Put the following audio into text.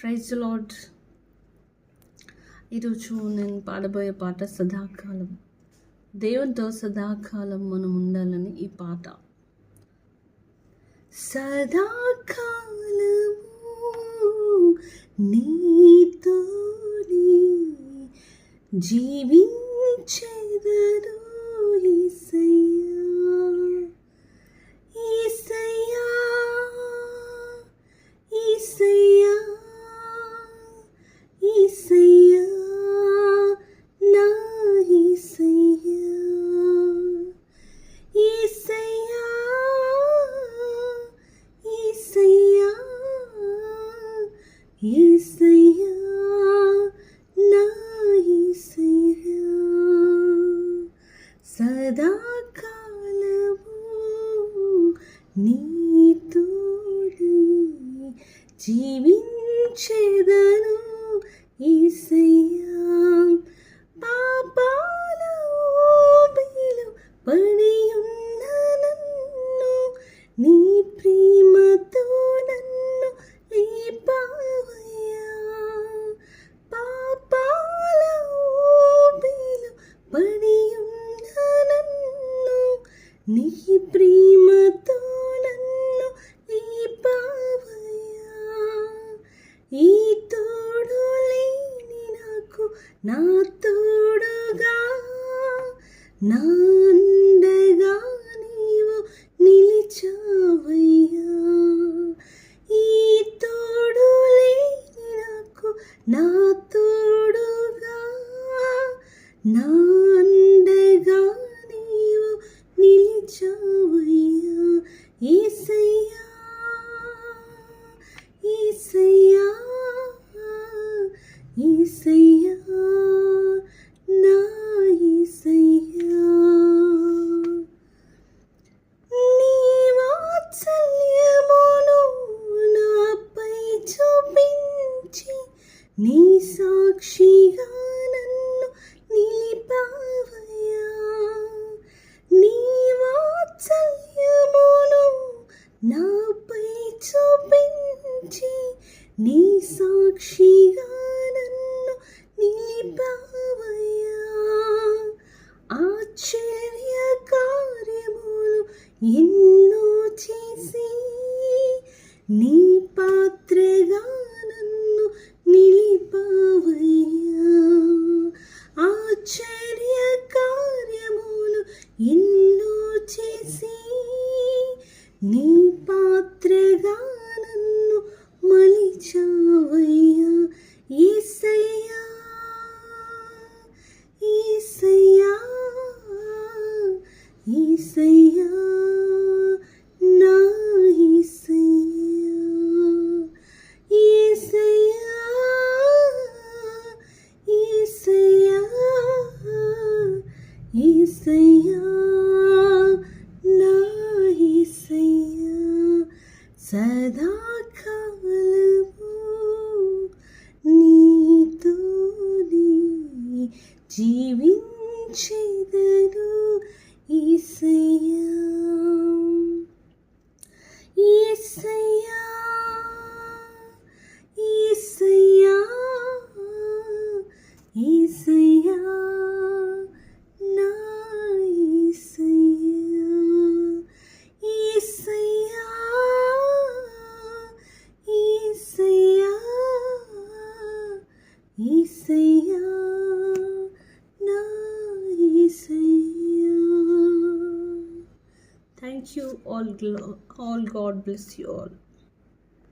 Praise lord ఈరోజు నేను పాడబోయే పాట సదాకాలం. దేవునితో సదాకాలం మనం ఉండాలని ఈ పాట. సదాకాలము నీతో జీవించే నీతోడి జీవించేదను ఈసయ్యా. పాపాల ఊబిలో పడి ఉన్న నన్ను నీ ప్రేమతో నన్ను లేపావయ్యా. పాపాల ఊబిలో పడి ఉన్న నన్ను నీ ప్రేమతో నా తోడుగా నా నీ సాక్షిగా నన్ను నిలిపావయ్యా. నీ వాత్సల్యమును నాపై చూపించి నీ సాక్షిగా నన్ను నిలిపావయ్యా. ఆశ్చర్య కార్యములు ఎన్నో చేసి నీ నీ సదాకాలము నీతోని జీవించెదను ఈసయ్యా ఈసయ్యా ఈసయ్యా Thank you all. All God bless you all.